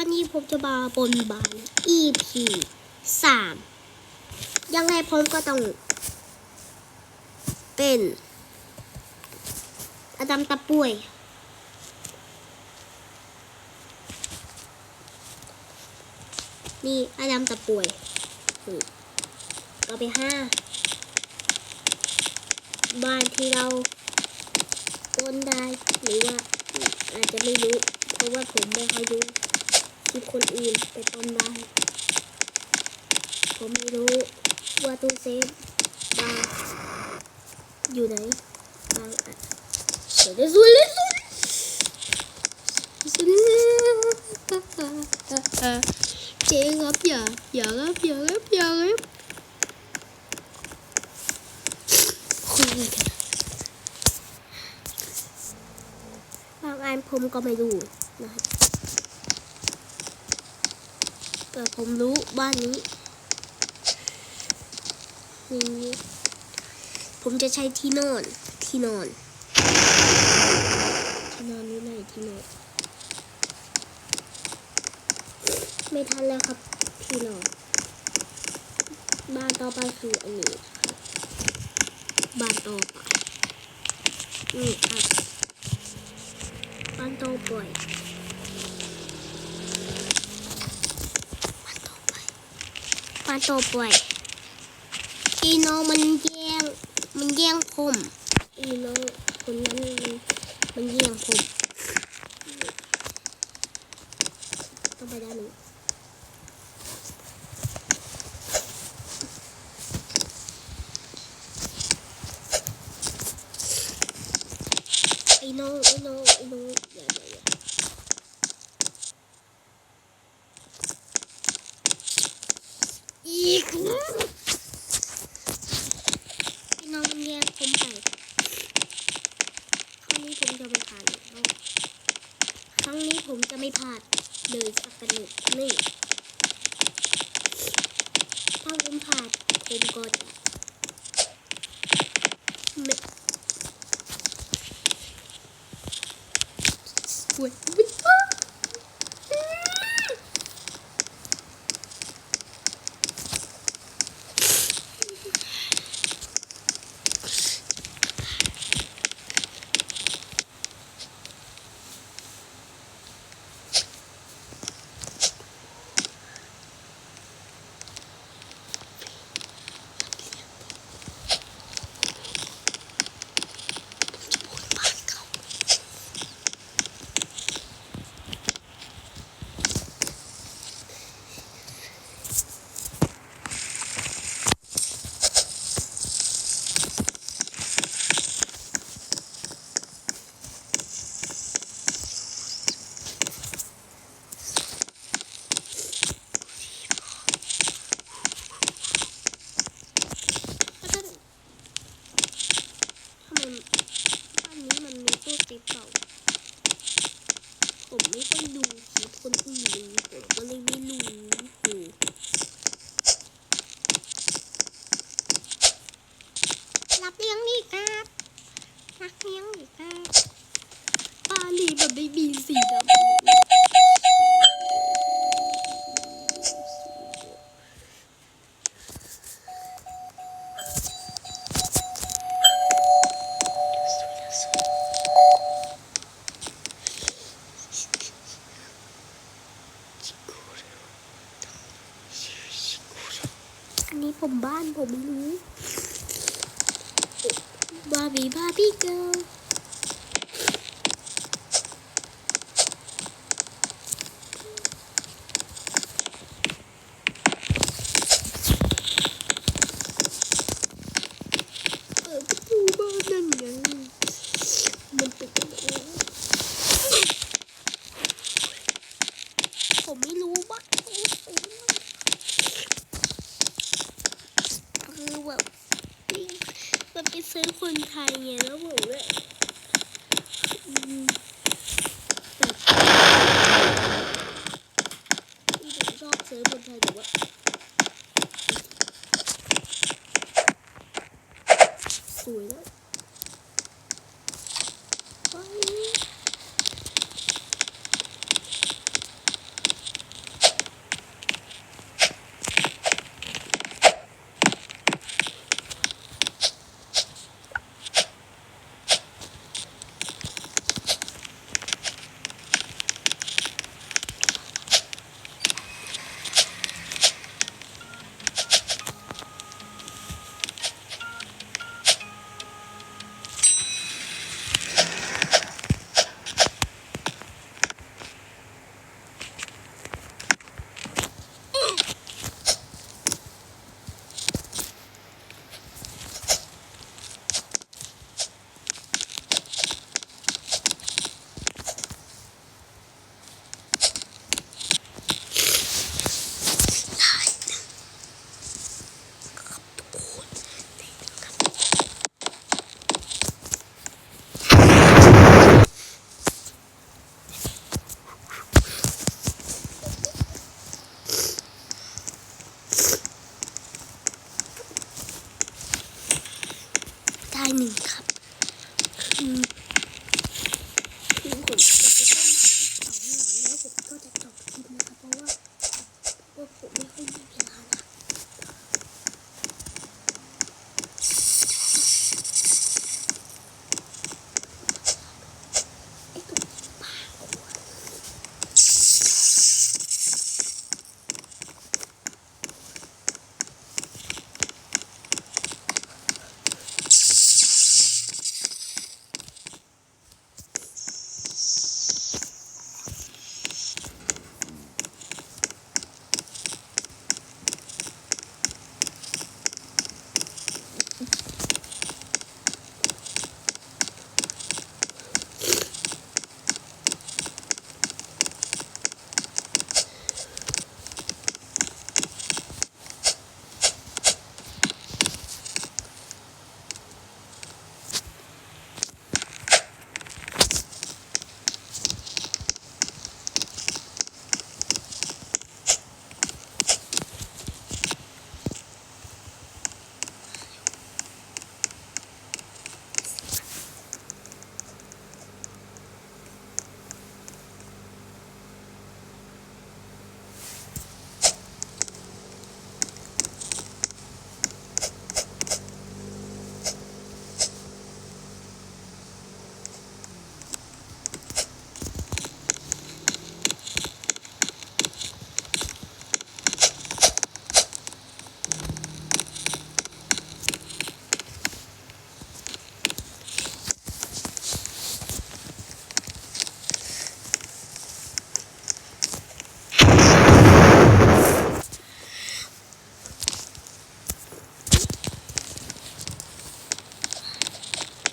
วันนี้ผมจะมาบนบาน EP สามยังไงผมก็ต้อง เป็นอาดัมตะป่วย นี่อาดัมตะป่วยก็ไปห้าบ้านที่เราปนได้หรือว่าอาจจะไม่รู้ เพราะว่าผมไม่ค่อยดู คลิปคนอื่นไปปล้นได้ผมไม่รู้ว่าตู้เซฟบางอยู่ไหนบางอะเดี๋ยวจะซุยเลยซุยเจ๊ครับอย่าอย่าครับอย่าครับอย่าครับคุยกันบางอันผมก็ไม่รู้นะครับ แต่ผมรู้บ้านนี้นี่ผมจะใช้ที่นอนที่นอน ที่นอนนี่ไหนที่นอนไม่ทันแล้วครับที่นอนบ้านต่อไปคืออันนี้ครับบ้านต่อไปนี่ครับบ้านต่อไป บ้านต่อไปอีน้องมันแย่ง มันแย่งผมอีน้องคนนั้นมันมันแย่งผม ผมไปครั้งนี้ผมจะไม่ผ่านแล้วครั้งนี้ผมจะไม่พลาดเลยสักกันหนึ่งนี่ถ้าผมพลาดผมก็จะไม่สวยมากแล้วก็ทำไมบ้านนี้มันมีตู้เซฟเก่า ผมไม่ค่อยดูคลิปคนอื่นผมก็เลยไม่รู้รับเลี้ยงนี่ครับรับเลี้ยงนี่ครับป้าลีแบบไม่มีสีดำ อันนี้ผม บ้านผมไม่รู้บาร์บี้บาร์บี้เกิร์ล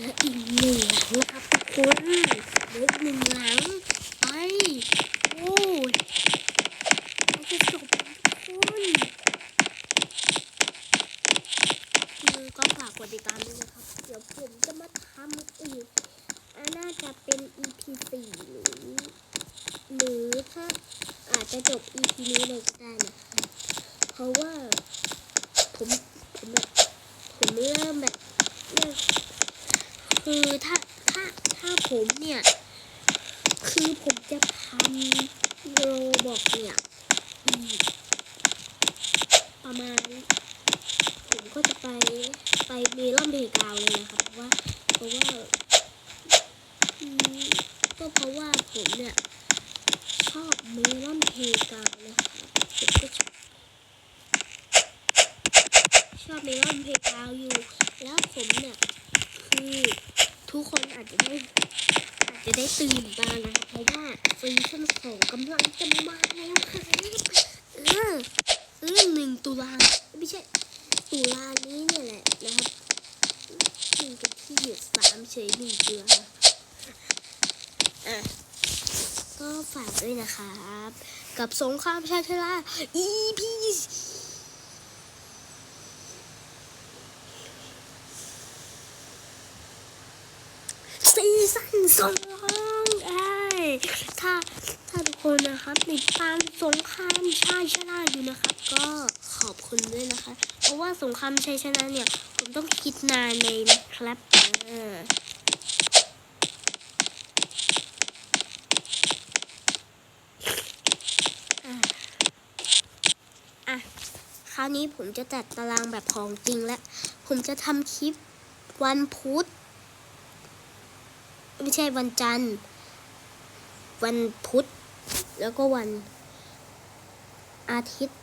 และอีกหนึ่งนะครับทุกคนเหลือหนึ่งหลังไปโอ้ยเราจะจบทุกคนคือก็ฝากกดติดตามด้วยนะครับ เดี๋ยวผมจะมาทำอีกอันน่าจะเป็น EP สี่หรือ หรือถ้าอาจจะจบ EP นี้เลย มลอนเพกาวนะครับผมก็ชอบชอบเมลอนเพกาวอยู่ แล้วผมเนี่ยคือทุกคนอาจจะได้อาจจะได้ตื่นมานะเพราะว่าซีซั่นสองกำลังจะมาแล้วครับเออเออหนึ่งตุลาไม่ใช่ตุลานี้เนี่ยแหละนะครับหนึ่งกับที่สามเฉยหนึ่งเดือนอะก็ฝากด้วยนะครับ กับสงครามชาติลา EP ซีซั่นสองเอ้ถ้าถ้าทุกคนนะครับติดตามสงครามชายชนะอยู่นะครับ ก็ขอบคุณด้วยนะคะ เพราะว่าสงครามชัยชนะเนี่ย ผมต้องคิดนานเลยนะครับเอออะอะ ค ราวนี้ผมจะจัดตารางแบบของจริงแล้วผมจะทำคลิปวันพุธไม่ใช่วันจันทร์ วันพุธแล้วก็วันอาทิตย์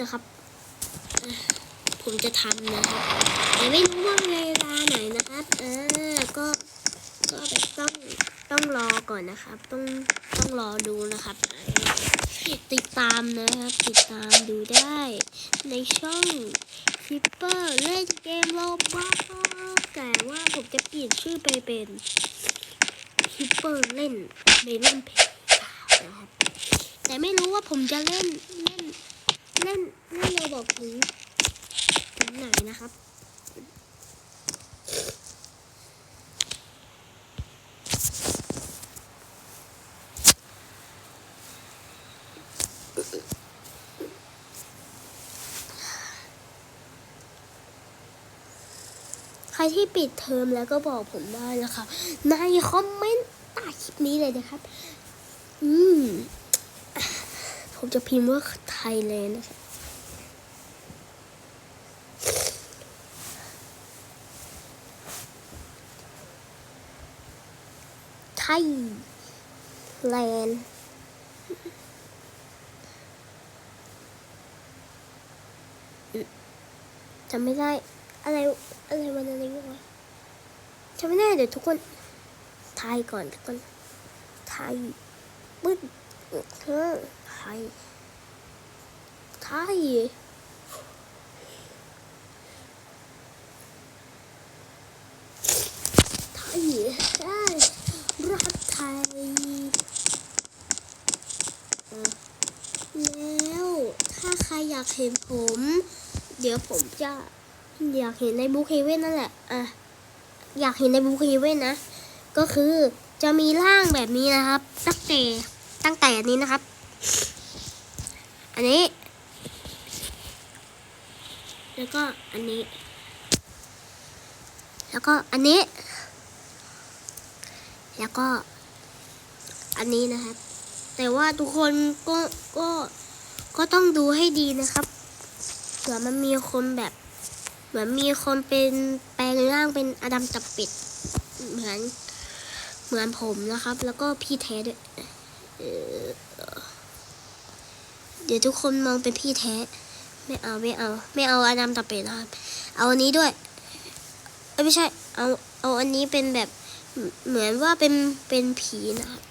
นะครับ ผมจะทำนะครับแต่ไม่รู้ว่าเวลาไหนนะครับเออก็ก็แบบต้องต้องรอก่อนนะครับ ต้องต้องรอดูนะครับ ติดตามนะครับ ติดตามดูได้ในช่องฟิปเปอร์เล่นเกมโลบอกแต่ว่าผมจะเปลี่ยนชื่อไปเป็นฟิปเปอร์เล่นเมลอนเพจนะครับ แต่ไม่รู้ว่าผมจะเล่นเล่นเล่นเล่นโลบอกถึงถึงไหนนะครับ รที่ปิดเทอมแล้วก็บอกผมได้นะคะในคอมเมนต์ใต้คลิปนี้เลยนะครับ อืม ผมจะพิมพ์ว่าไทยเลยนะครับไทยแลนด์จำไม่ได้ อะไรอะไรวันอะไรวะจำไม่ได้เดี๋ยวทุกคนไทยก่อนทุกคนไทยปึ๊ดเออไทยไทยไทยได้รักไทยแล้วถ้าใครอยากเห็นผม เดี๋ยวผมจะ อยากเห็นในบุ๊คเฮเว่นนั่นแหละอะอยากเห็นในบุ๊คเฮเว่นนะ ก็คือจะมีร่างแบบนี้นะครับ ตั้งแต่ตั้งแต่อันนี้นะครับ อันนี้ แล้วก็อันนี้ แล้วก็อันนี้ แล้วก็ อันนี้นะครับ แต่ว่าทุกคนก็ก็ก็ต้องดูให้ดีนะครับเผื่อมันมีคนแบบ เหมือนมีคนเป็นแปลงร่างเป็นอดัมจับปิดเหมือนเหมือนผมนะครับ แล้วก็พี่แท้ด้วยเดี๋ยวทุกคนมองเป็นพี่แท้ ไม่เอาไม่เอา ไม่เอาอดัมจับปิดนะครับ เอาอันนี้ด้วยเอ้ไม่ใช่ เอาเอาอันนี้เป็นแบบเหมือนว่าเป็นเป็นผีนะครับ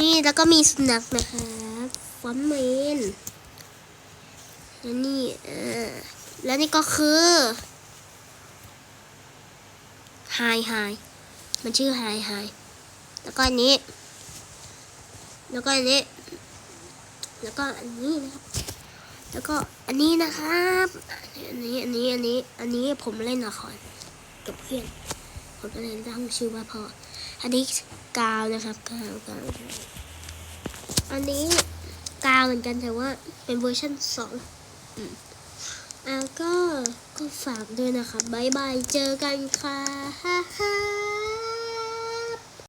นี่แล้วก็มีสุนัขนะครับฟอนเมนแล้วนี่เออ แล้วนี่ก็คือไฮไฮมันชื่อไฮไฮแล้วก็อันนี้ แล้วก็อันนี้ แล้วก็อันนี้นะครับ แล้วก็อันนี้นะครับ อันนี้อันนี้อันนี้อันนี้ผมเล่นละครกับเพื่อนผมก็เลยตั้งชื่อว่าพออันนี้กาวนะครับกาวกาวกาวอันนี้กาวเหมือนกันแต่ว่าเป็นเวอร์ชันสอง อืมแล้วก็ก็ฝากด้วยนะครับบายบาย เจอกันค่ะฮ่าฮ่า